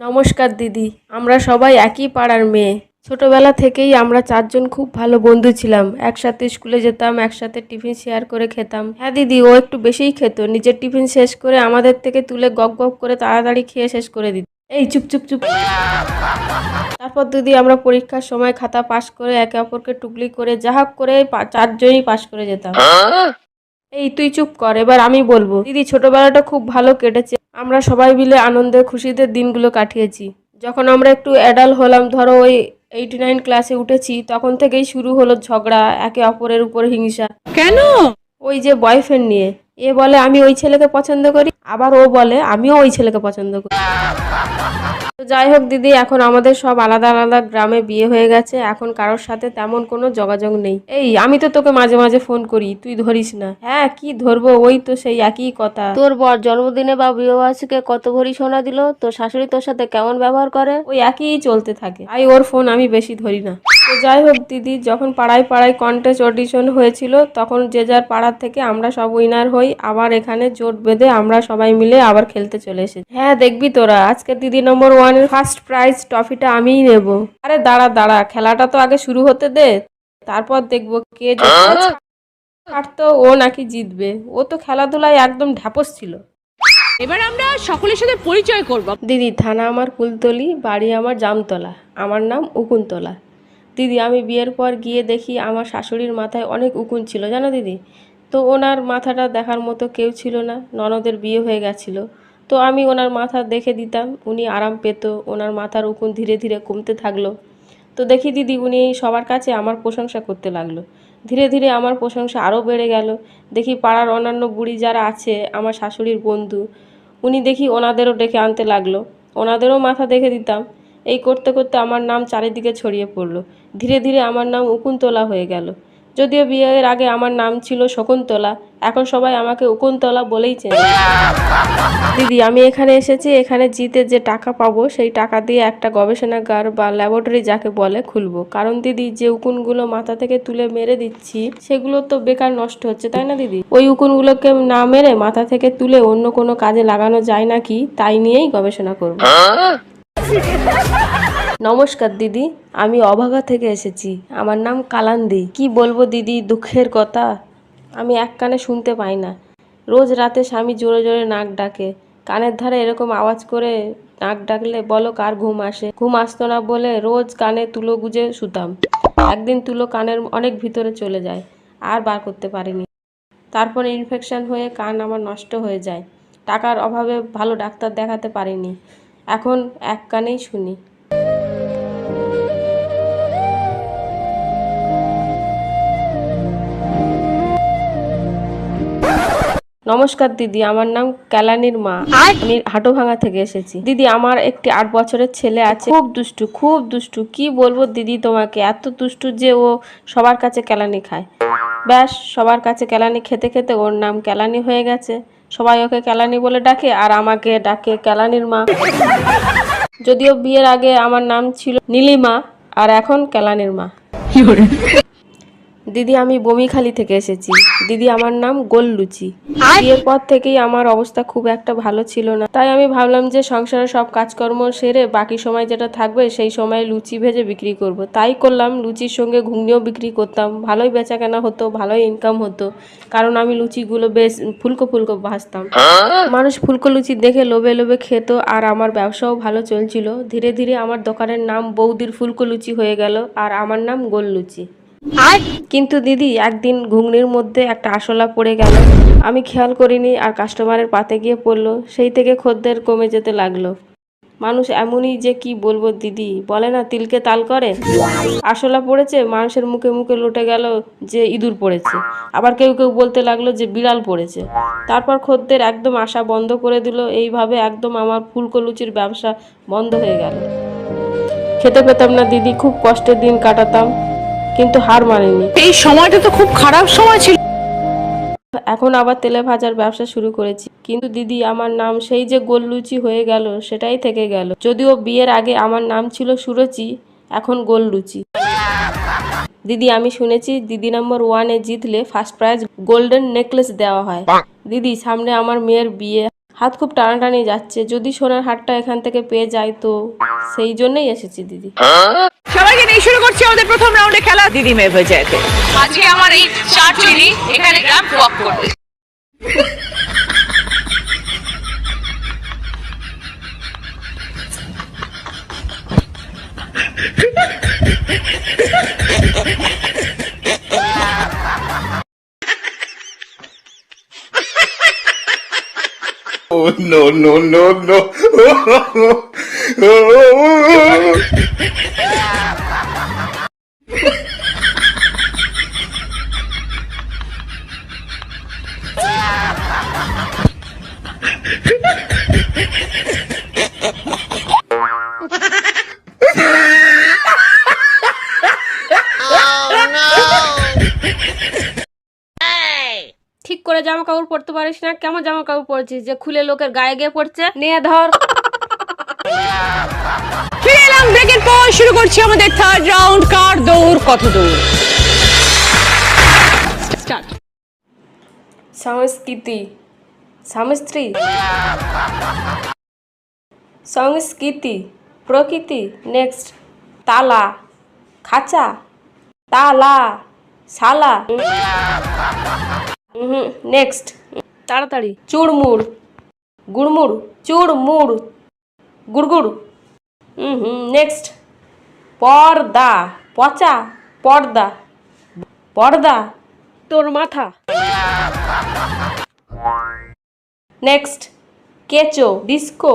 নমস্কার দিদি, আমরা সবাই একই পাড়ার মেয়ে। ছোটবেলা থেকেই আমরা চারজন খুব ভালো বন্ধু ছিলাম। একসাথে স্কুলে যেতাম, একসাথে টিফিন শেয়ার করে খেতাম। হ্যাঁ দিদি, ও একটু বেশিই খেত। নিজের টিফিন শেষ করে আমাদের থেকে তুলে গপ গপ করে তাড়াতাড়ি খেয়ে শেষ করে দিত। এই চুপ চুপ চুপ। তারপর দিদি, আমরা পরীক্ষার সময় খাতা পাশ করে একে অপরকে টুকলি করে, যা হোক করে পা- চারজনই পাশ করে যেতাম। এই তুই চুপ কর এবার আমি বলব। দিদি ছোটবেলাটা খুব ভালো কেটেছে। আমরা সবাই মিলে আনন্দে খুশিতে দিনগুলো কাটিয়েছি। যখন আমরা একটু অ্যাডাল হলাম ধরো ওই এইটি নাইন ক্লাসে উঠেছি তখন থেকেই শুরু হলো ঝগড়া একে অপরের উপর হিংসা। কেন? ওই যে বয়ফ্রেন্ড নিয়ে এ বলে আমি ওই ছেলেকে পছন্দ করি। আবার ও বলে আমিও ওই ছেলেকে পছন্দ করি। তো যাই হোক দিদি এখন আমাদের সব আলাদা আলাদা গ্রামে বিয়ে হয়ে গেছে। এখন কারোর সাথে তেমন কোনো যোগাযোগ নেই। এই আমি তো তোকে মাঝে মাঝে ফোন করি তুই ধরিস না। হ্যাঁ কি ধরবো? ওই তো সেই একই কথা। তোর বর জন্মদিনে বা বিবাহবার্ষিকে কত ভরি সোনা দিল? তোর শাশুড়ি তোর সাথে কেমন ব্যবহার করে? ওই একই চলতে থাকে। আই ওর ফোন আমি বেশি ধরি না। তো যাই হোক দিদি যখন পাড়ায় পাড়ায় কন্টেস্ট অডিশন হয়েছিল তখন যে যার পাড়ার থেকে আমরা সব উইনার হই আবার এখানে জোট বেঁধে আমরা সবাই মিলে আবার খেলতে চলে এসেছি। হ্যাঁ দেখবি তোরা আজকে দিদি নম্বর ওয়ানের ফার্স্ট প্রাইজ ট্রফিটা আমিই নেব। আরে দাঁড়া দাঁড়া খেলাটা তো আগে শুরু হতে দে তারপর দেখব কে জিতবে। ছাড়তো ও নাকি জিতবে ও তো খেলাধুলায় একদম ঢ্যাপস ছিল। এবার আমরা সকলের সাথে পরিচয় করব। দিদি থানা আমার কুলতলি বাড়ি আমার জামতলা আমার নাম উকুনতলা। দিদি, আমি বিয়ের পর গিয়ে দেখি আমার শাশুড়ির মাথায় অনেক উকুন ছিল, জানো দিদি? তো ওনার মাথাটা দেখার মতো কেউ ছিল না, ননদের বিয়ে হয়ে গেছিল। তো আমি ওনার মাথা দেখে দিতাম, উনি আরাম পেত, ওনার মাথার উকুন ধীরে ধীরে কমতে থাকল। তো দেখি দিদি, উনি সবার কাছে আমার প্রশংসা করতে লাগল। ধীরে ধীরে আমার প্রশংসা আরও বেড়ে গেল। দেখি পাড়ার অন্যান্য বুড়ি যারা আছে, আমার শাশুড়ির বন্ধু, উনি দেখি ওনাদেরও ডেকে আনতে লাগল। ওনাদেরও মাথা দেখে দিতাম। এই করতে করতে আমার নাম চারিদিকে ছড়িয়ে পড়ল। ধীরে ধীরে আমার নাম উকুনতলা হয়ে গেল। যদিও বিয়ের আগে আমার নাম ছিল শকুন্তলা, এখন সবাই আমাকে উকুনতলা বলেই চেনে। দিদি, আমি এখানে এসেছি, এখানে জিতে যে টাকা পাবো, সেই টাকা দিয়ে একটা গবেষণাগার বা ল্যাবরেটরি যাকে বলে খুলবো। কারণ দিদি, যে উকুনগুলো মাথা থেকে তুলে মেরে দিচ্ছি, সেগুলো তো বেকার নষ্ট হচ্ছে, তাই না দিদি? ওই উকুনগুলোকে না মেরে মাথা থেকে তুলে অন্য কোনো কাজে লাগানো যায় নাকি? তাই নিয়েই গবেষণা করব। নমস্কার, দিদি। আমি অভাগা থেকে এসেছি। আমার নাম কালান্দি। কি বলব, দিদি? দুঃখের কথা। আমি এক কানে শুনতে পাই না। রোজ রাতে স্বামী জোরে জোরে নাক ডাকে। কানের ধারে এরকম আওয়াজ করে নাক ডাকলে বলো কার ঘুম আসে? ঘুম আসতো না বলে রোজ কানে তুলো গুজে শুতাম। একদিন তুলো কানের অনেক ভিতরে চলে যায়, আর বার করতে পারিনি। তারপর ইনফেকশন হয়ে কান আমার নষ্ট হয়ে যায়। টাকার অভাবে ভালো ডাক্তার দেখাতে পারিনি। এখন এক কানেই শুনি। নমস্কার দিদি আমার নাম ক্যালানির মা। আমি হাটোভাঙা থেকে এসেছি। দিদি আমার একটি আট বছরের ছেলে আছে। খুব দুষ্টু খুব দুষ্টু। কি বলব দিদি তোমাকে? এত দুষ্টু যে ও সবার কাছে কেলানি খায়। ব্যাস সবার কাছে কেলানি খেতে খেতে ওর নাম কেলানি হয়ে গেছে। সবাই ওকে কেলানি বলে ডাকে আর আমাকে ডাকে কেলানির মা। যদিও বিয়ের আগে আমার নাম ছিল নীলিমা আর এখন কেলানির মা। দিদি আমি বমিখালি থেকে এসেছি। দিদি আমার নাম গোল্লুচি। বিয়ের পর থেকেই আমার অবস্থা খুব একটা ভালো ছিল না। তাই আমি ভাবলাম যে সংসারের সব কাজকর্ম সেরে বাকি সময় যেটা থাকবে সেই সময় লুচি ভেজে বিক্রি করব। তাই করলাম লুচির সঙ্গে ঘুগনিও বিক্রি করতাম। ভালোই বেচা কেনা হতো ভালোই ইনকাম হতো। কারণ আমি লুচিগুলো বেশ ফুলকো ফুলকো ভাজতাম। মানুষ ফুলকো লুচি দেখে লোভে লোভে খেত আর আমার ব্যবসাও ভালো চলছিল। ধীরে ধীরে আমার দোকানের নাম বৌদির ফুলকো লুচি হয়ে গেল আর আমার নাম গোল লুচি কিন্তু দিদি, একদিন ঘুগনির মধ্যে একটা আশলা পড়ে গেল। আমি খেয়াল করিনি আর কাস্টমারের পাতে গিয়ে পড়ল। সেই থেকে খদ্দের কমে যেতে লাগল। মানুষ এমনই যে কি বলব দিদি, বলে না তিলকে তাল করে? আশলা পড়েছে, মানুষের মুখে মুখে লুটে গেল যে ইঁদুর পড়েছে। আবার কেউ কেউ বলতে লাগল যে বিড়াল পড়েছে। তারপর খদ্দের একদম আশা বন্ধ করে দিল। এইভাবে একদম আমার ফুলকো লুচির ব্যবসা বন্ধ হয়ে গেল। খেতে পেতাম না দিদি, খুব কষ্টের দিন কাটাতাম। কিন্তু হার মানেনি। এই সময়টা তো খুব খারাপ সময় ছিল। এখন আবার তেলে ভাজার ব্যবসা শুরু করেছি। কিন্তু দিদি আমার নাম সেই যে গোল্লুচি হয়ে গেল সেটাই থেকে গেল। যদিও বিয়ের আগে আমার নাম ছিল সুরচি এখন গোল্লুচি দিদি আমি শুনেছি দিদি নম্বর ওয়ানে জিতলে ফার্স্ট প্রাইজ গোল্ডেন নেকলেস দেওয়া হয়। দিদি সামনে আমার মেয়ের বিয়ে। হাত খুব টানাটানি যাচ্ছে। যদি সোনার হাটটা এখান থেকে পেয়ে যায় তো সেই জন্যই এসেছি দিদি। সবাইকে নিয়ে শুরু করছি আমাদের প্রথম রাউন্ডে খেলা। দিদি মেয়ে যায় আজকে আমার এই চার চিনি এখানে গ্রাম ওয়াক করবে। No no no no! পারিস না কেমন জামা কাপড় পরেছিস? যে খুলে লোকের গায়ে গিয়ে পড়ছে নিয়ে ধর। ফিরে এলাম ব্রেকের পর শুরু করছি আমাদের থার্ড রাউন্ড কার দৌড় কত দৌড়? সংস্কৃতি স্বামী স্ত্রী সংস্কৃতি প্রকৃতি নেক্সট তালা খাঁচা তালা শালা হুম নেক্সট তাড়াতাড়ি। চুড়মুড়। গুড়মুড়। চুড়মুড়। গুড়গুড়। হুম নেক্সট পর্দা। পচা পর্দা। পর্দা। তোর মাথা। নেক্সট কেচো। ডিস্কো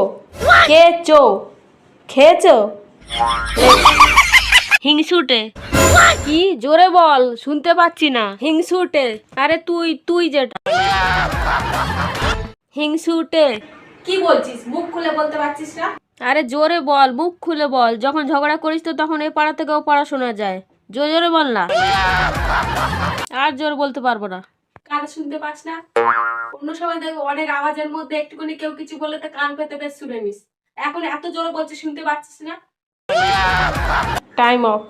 কেচো। খেয়েছো? হিংসুটে। কি? জোরে বল, শুনতে পাচ্ছি না। হিংসুটে। আরে তুই তুই যেটা। হিংসুটে কি বলছিস? মুখ খুলে বলতে পারছিস না? আরে জোরে বল মুখ খুলে বল। যখন ঝগড়া করিস তো তখন এই পাড়া থেকেও পাড়া শোনা যায়। জোরে জোরে বল না। আর জোর বলতে পারব না। কান শুনতে পাস না? অন্য সময় দেখো অনেক আওয়াজের মধ্যে একটুখানি কেউ কিছু বলে তো কান পেতে বেশ শুনে নিস। এখন এত জোরে বলছে শুনতে পাচ্ছিস না? টাইম অফ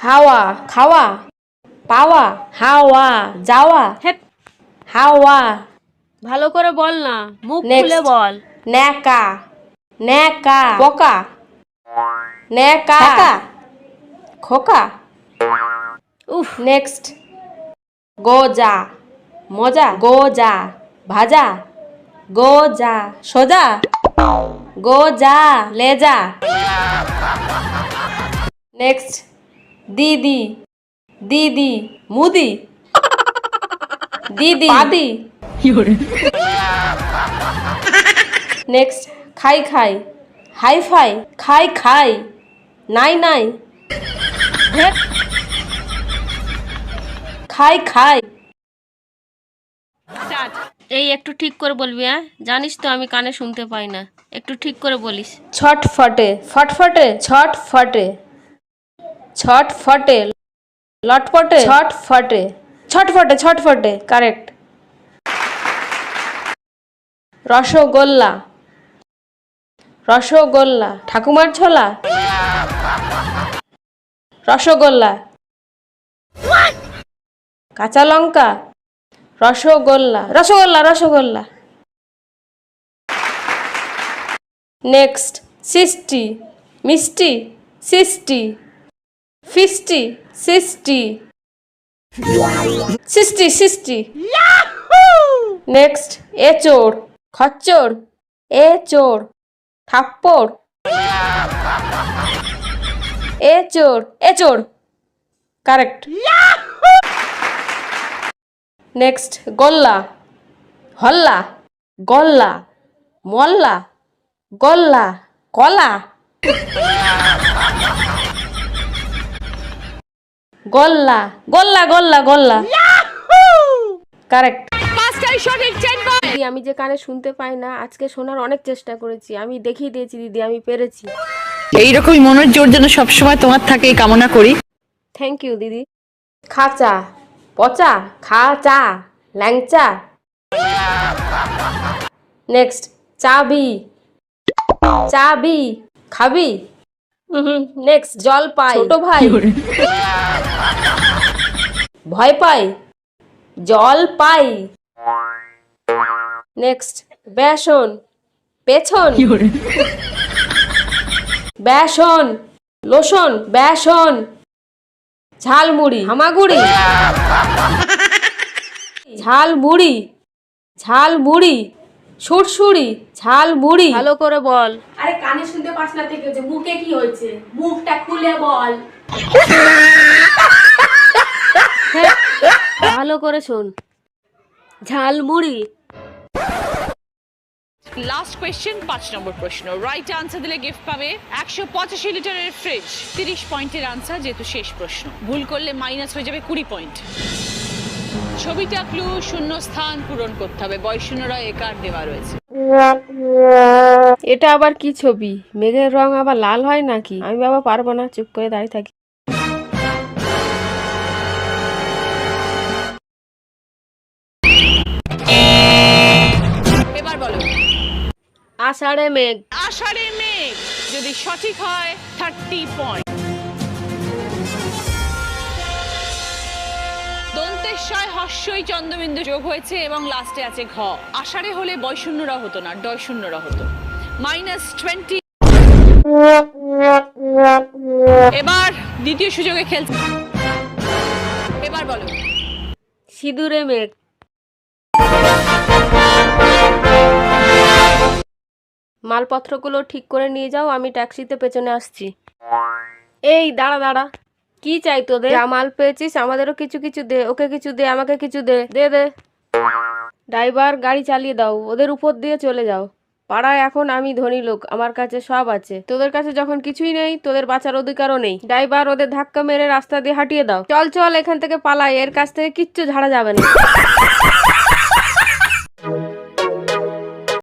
হাওয়া খাওয়া? পাওয়া হাওয়া যাওয়া। হেট। হাওয়া। ভালো করে বল না মুখ. খুলে বল। ন্যাকা। ন্যাকা। বোকা ন্যাকা। খোকা। উফ। নেক্সট গোজা। মজা। গোজা। ভাজা। গোজা। সোজা। গোজা। লেজা। নেক্সট দিদি। দিদি মুদি। দিদি। পাদি। নেক্সট খাই খাই। হাই ফাই খাই খাই। নাই নাই। খাই খাই। এই একটু ঠিক করে বলবি হ্যাঁ? জানিস তো আমি কানে শুনতে পাই না। একটু ঠিক করে বলিস। ছট ফটে ফটফটে ছট ফটে ছট ফটে লটপটে? ছট ফটে ছটফটে ছটফটে কারেক্ট রসগোল্লা। রসগোল্লা। ঠাকুমার ছোলা? রসগোল্লা। কাঁচা লঙ্কা? রসগোল্লা। রসগোল্লা রসগোল্লা। নেক্সট সিষ্টি মিষ্টি? সিষ্টি ফিষ্টি সিষ্টি সিষ্টি সিষ্টি নেক্সট এচোড় খচ্চর এ চোর থাপ্পড় এ চোর এ চোর কারেক্ট নেক্সট গল্লা হল্লা গল্লা মল্লা গল্লা কলা গল্লা গল্লা গল্লা গল্লা। কারেক্ট পাঁচটাই সঠিক চেন দিদি আমি যে কানে শুনতে পাই না আজকে শোনার অনেক চেষ্টা করেছি। আমি দেখিয়ে দিয়েছি দিদি আমি পেরেছি। এইরকমই মনের জোর যেন সবসময় তোমার থাকে এই কামনা করি। থ্যাংক ইউ দিদি। খাঁচা পচা খাচা ল্যাংচা। নেক্সট চাবি। চাবি খাবি। নেক্সট জল পাই। ছোট ভাই। ভয় পাই। জল পাই। নেক্সট বেসন। পেছন। বেসন। লোশন বেসন। ঝালমুড়ি। হামাগুড়ি। ঝালমুড়ি। ঝালমুড়ি। সুরসুরি ঝালমুড়ি। ভালো করে বল। আরে কানে শুনতে পাস না থেকে যে মুখে কি হয়েছে? মুখটা খুলে বল। ভালো করে শোন। ঝালমুড়ি। লাস্ট কোয়েশ্চেন পাঁচ নম্বর প্রশ্ন। রাইট আনসার দিলে গিফট পাবে একশো পঁচাশি লিটারের ফ্রিজ তিরিশ পয়েন্টের আনসার যেহেতু শেষ প্রশ্ন। ভুল করলে মাইনাস হয়ে যাবে কুড়ি পয়েন্ট ছবিটা ক্লু শূন্য স্থান পূরণ করতে হবে। বয়শূন্যরা একার দেওয়া রয়েছে। এটা আবার কি ছবি? মেঘের রং আবার লাল হয় নাকি? আমি বাবা পারব না চুপ করে দাঁড়িয়ে থাকি। এবার বলো। আষাঢ়ে মেঘ। আষাঢ়ে মেঘ। যদি সঠিক হয় থার্টি পয়েন্ট দন্তেশ্বয় হর্ষই চন্দ্রবিন্দু যোগ হয়েছে এবং লাস্টে আছে ঘ। আষাঢ়ে হলে বয়শূন্যরা হতো না ডয় শূন্যরা হতো। মাইনাস টোয়েন্টি এবার দ্বিতীয় সুযোগে খেলছে। এবার বলো। সিঁদুরে মেঘ। মালপত্রগুলো ঠিক করে নিয়ে যাও, আমি ট্যাক্সিতে পেছনে আসছি। এই, দাঁড়া দাঁড়া। কি চাই তোদের? যা মাল পেয়েছিস, আমাদেরও কিছু কিছু দে, ওকে কিছু দে, আমাকে কিছু দে দে দে। ড্রাইভার, গাড়ি চালিয়ে দাও, ওদের উপর দিয়ে চলে যাও। পাড়ায় এখন আমি ধনী লোক, আমার কাছে সব আছে। তোদের কাছে যখন কিছুই নেই, তোদের বাঁচার অধিকারও নেই। ড্রাইভার, ওদের ধাক্কা মেরে রাস্তা দিয়ে হাঁটিয়ে দাও। চল চল, এখান থেকে পালাই, এর কাছ থেকে কিচ্ছু ঝাড়া যাবে না।